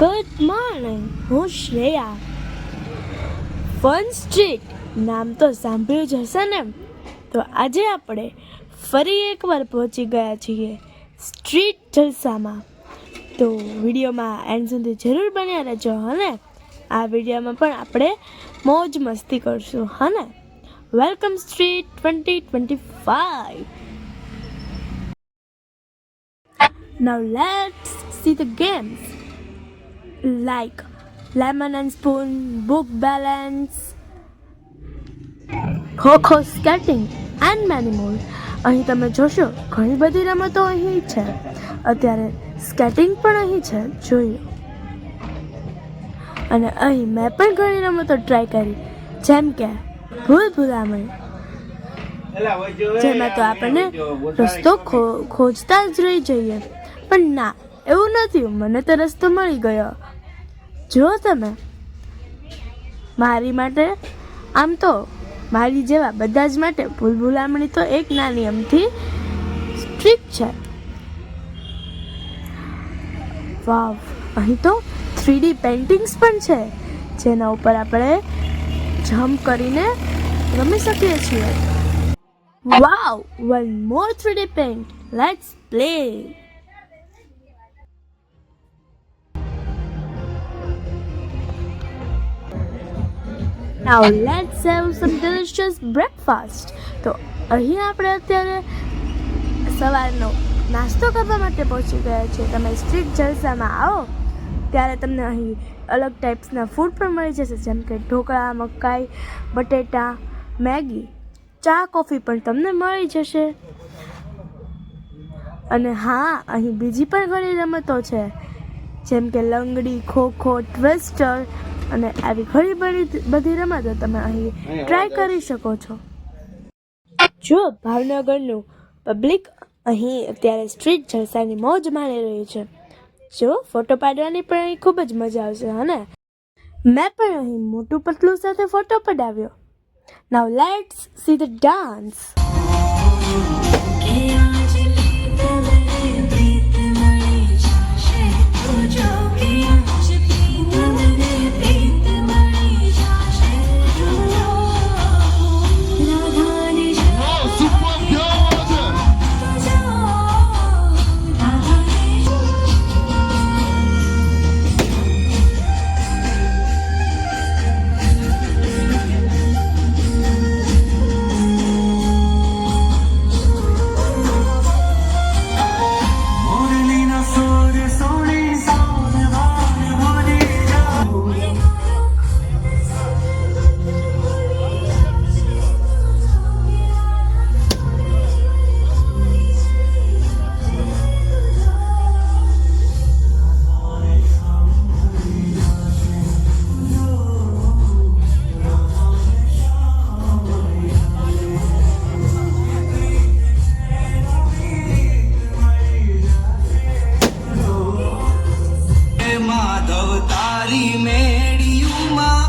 Good morning હું Shreya. Fun street નામ તો સાંભળ્યું જ હશે ને? તો આજે આપણે ફરી એકવાર પહોંચી ગયા છીએ સ્ટ્રીટ જલસામાં. તો વિડીયોમાં એન્ડ સુધી જરૂર બન્યા રહેજો હને આ વિડીયોમાં પણ આપણે મોજ મસ્તી કરશું હને welcome street twenty twenty five Now let's see the games. Like lemon and spoon, book balance, ખો સ્કેટિંગ એન્ડ મેની મોર અહીં તમે જોશો ઘણી બધી રમતો અહીં છે. અત્યારે સ્કેટિંગ પણ અહીં છે જોઈ અને અહીં મેં પણ ઘણી રમતો ટ્રાય કરી જેમ કે ભૂલ ભૂલામણી જેમાં તો આપણને રસ્તો ખોજતા જ રહી જઈએ. પણ ના એવું નથી. મને તો રસ્તો મળી ગયો. જો તમે મારી માટે, આમ તો મારી જેવા બધા જ માટે ભૂલભુલામણી તો એક નાની નિયમથી સ્ટ્રીક છે વાવ, અહીં તો થ્રીડી પેઇન્ટિંગ્સ પણ છે, જેના ઉપર આપણે જમ્પ કરીને રમી શકીએ છીએ Wow! One more 3D paint. Let's play. Now let's have some delicious breakfast તો અહીં આપણે અત્યારે સવારનો નાસ્તો કરવા માટે પહોંચી ગયા છીએ. તમે સ્ટ્રીટ જલસામાં આવો, ત્યારે તમને અહીં અલગ ટાઈપ્સના ફૂડ પણ મળી જશે. જેમ કે ઢોકળા, મકાઈ, બટેટા, મેગી, ચા, કોફી પણ તમને મળી જશે. અને હા, અહીં બીજી પણ ઘણી રમતો છે. જેમ કે લંગડી ખોખો ટ્વિસ્ટર અને આવી ઘણી બધી બધી રમતો તમે અહીં ટ્રાય કરી શકો છો. જો ભાવનગરનું પબ્લિક અહીં અત્યારે સ્ટ્રીટ જલસાની મોજ માણી રહ્યું છે. જો ફોટો પાડવાની પણ અહીં ખૂબ જ મજા આવશે હને મેં પણ અહીં મોટું પતલું સાથે ફોટો પડાવ્યો. Now let's see the dance.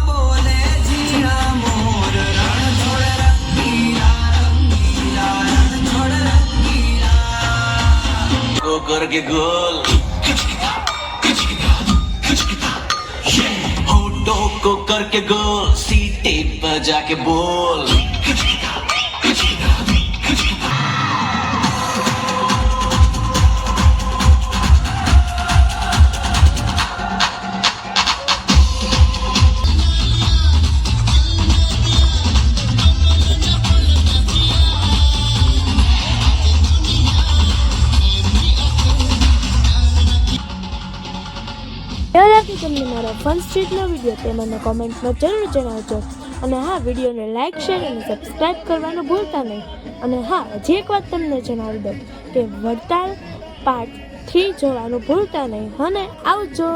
बोले, जीना मोर रण छोड़ रंगीला रंगीला, रण छोड़ रंगीला। तो करके गोल। सीटे को करके गोल, सीटी बजा के बोल। લાગે તમને મારો ફન સ્ટ્રીટનો વીડિયો તે મને કોમેન્ટમાં જરૂર જણાવજો. અને હા વિડીયોને લાઇક શેર અને સબસ્ક્રાઈબ કરવાનું ભૂલતા નહીં. અને હા, હજી એક વાત તમને જણાવી દઉં કે વડતાલ પાર્ટ થ્રી જોવાનું ભૂલતા નહીં. અને આવજો!